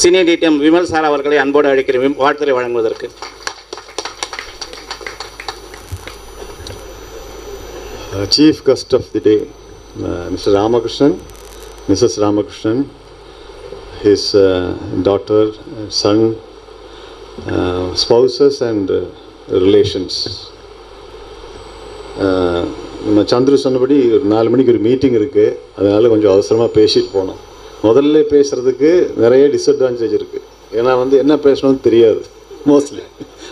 Senior TDM Vimal sir அவர்களை அன்போடு அழைக்கிறேன் வாழ்த்துறை வழங்குவதற்கு chief guest of the day mister Ramakrishnan missus Ramakrishnan his daughter son spouses and relations நம்ம சந்துரு சொன்னபடி ஒரு நாலு மணிக்கு ஒரு மீட்டிங் இருக்குது அதனால் கொஞ்சம் அவசரமாக பேசிட்டு போனோம் முதல்ல பேசுகிறதுக்கு நிறைய டிஸ்அட்வான்டேஜ் இருக்குது ஏன்னா வந்து என்ன பேசணும்னு தெரியாது மோஸ்ட்லி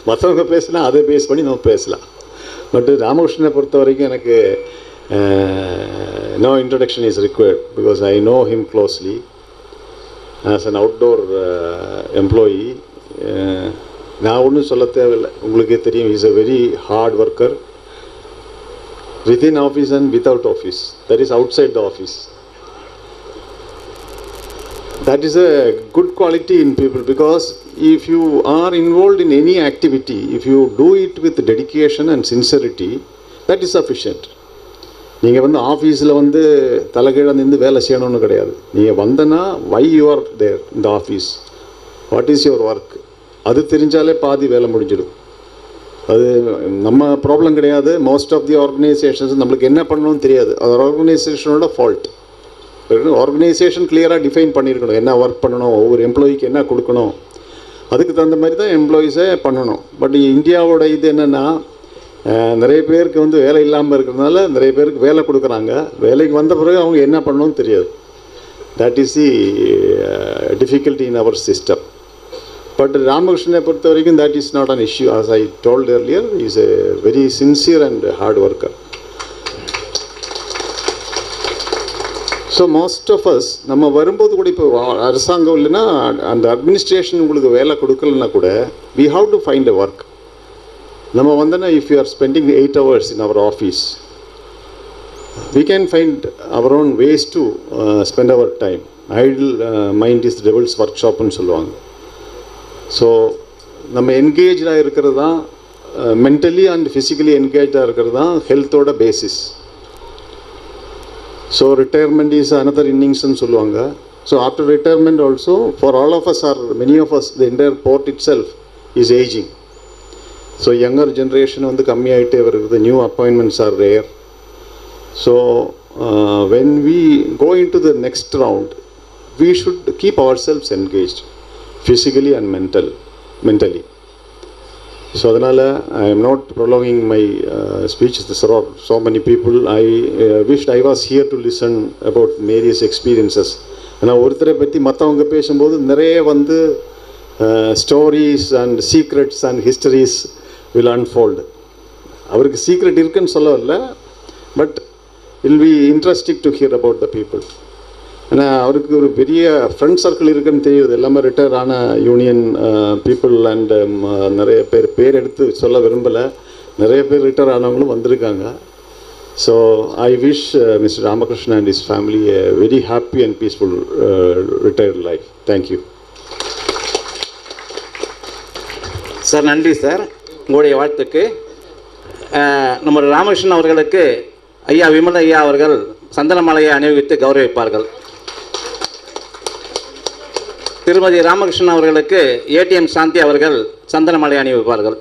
மற்றவங்க பேசினா அதை பேஸ் பண்ணி நம்ம பேசலாம். பட் ராமகிருஷ்ணனை பொறுத்த வரைக்கும் எனக்கு no introduction is required because I know him closely as an outdoor employee நான் ஒன்றும் சொல்ல தேவையில்லை. உங்களுக்கே தெரியும் is a very hard worker within office and without office that is outside the office That is a good quality in people because if you are involved in any activity, if you do it with dedication and sincerity, that is sufficient. நீங்கள் வந்து ஆஃபீஸில் வந்து தலைகீழ நின்று வேலை செய்யணும்னு கிடையாது. நீங்கள் வந்தனா வை யூ ஆர் தேர் இந்த office what is your work அது தெரிஞ்சாலே பாதி வேலை முடிஞ்சிடும். அது நம்ம ப்ராப்ளம் கிடையாது. மோஸ்ட் ஆஃப் தி ஆர்கனைசேஷன்ஸ் நம்மளுக்கு என்ன பண்ணணும்னு தெரியாது. அது ஆர்கனைசேஷனோட ஃபால்ட் ஆர்கனைசேஷன் கிளியராக டிஃபைன் பண்ணியிருக்கணும் என்ன ஒர்க் பண்ணணும் ஒவ்வொரு எம்ப்ளாயிக்கு என்ன கொடுக்கணும். அதுக்கு தகுந்த மாதிரி தான் எம்ப்ளாயீஸே பண்ணணும். பட் இந்தியாவோட இது என்னென்னா நிறைய பேருக்கு வந்து வேலை இல்லாமல் இருக்கிறதுனால நிறைய பேருக்கு வேலை கொடுக்குறாங்க. வேலைக்கு வந்த பிறகு அவங்க என்ன பண்ணணும்னு தெரியாது. That is the difficulty in our system but ராமகிருஷ்ணனை பொறுத்த வரைக்கும் that is not an issue as I told earlier is a very sincere and hard worker so most of us நம்ம வரும்போது கூட இப்போ அரசாங்கம் இல்லைன்னா அந்த அட்மினிஸ்ட்ரேஷன் உங்களுக்கு வேலை கொடுக்கலன்னா கூட we have to find a work நம்ம வந்தோன்னா if you are spending eight hours in our office we can find our own ways to spend our time idle mind is devils work ஷாப்னு சொல்லுவாங்க. So நம்ம என்கேஜாக இருக்கிறது தான் mentally and physically என்கேஜாக இருக்கிறது தான் ஹெல்த்தோட basis so retirement is another இன்னிங்ஸ்னு சொல்லுவாங்க so after retirement also for all of us are many of us the entire board itself is ageing so younger generation வந்து கம்மியாயிட்டே வருகிறது new appointments are rare So, uh, when we go into the next round, we should keep ourselves engaged physically and mental, mentally. So அதனால் I am not prolonging my speech sir are so many people I wish I was here to listen about various experiences ஏன்னா ஒருத்தரை பற்றி மற்றவங்க பேசும்போது நிறைய வந்து stories and secrets and histories will unfold அவருக்கு secret இருக்குன்னு சொல்ல வரல but I'll be interesting to hear about the people ஏன்னா அவருக்கு ஒரு பெரிய ஃப்ரெண்ட் சர்க்கிள் இருக்குன்னு தெரியுது. எல்லாமே ரிட்டையர் ஆன யூனியன் பீப்புள் அண்டு நிறைய பேர். பேர் எடுத்து சொல்ல விரும்பலை. நிறைய பேர் ரிட்டையர் ஆனவங்களும் வந்திருக்காங்க. So I wish mister Ramakrishnan and his family a very happy and peaceful retired life thank you sir நன்றி சார் உங்களுடைய வாழ்த்துக்கு. நம்ம ராமகிருஷ்ணன் அவர்களுக்கு ஐயா விமல ஐயா அவர்கள் சந்தனமாலையை அணிவித்து கௌரவிப்பார்கள். திருமதி ராமகிருஷ்ணன் அவர்களுக்கு ஏடிஎம் சாந்தி அவர்கள் சந்தனமலை அணிவிப்பார்கள்.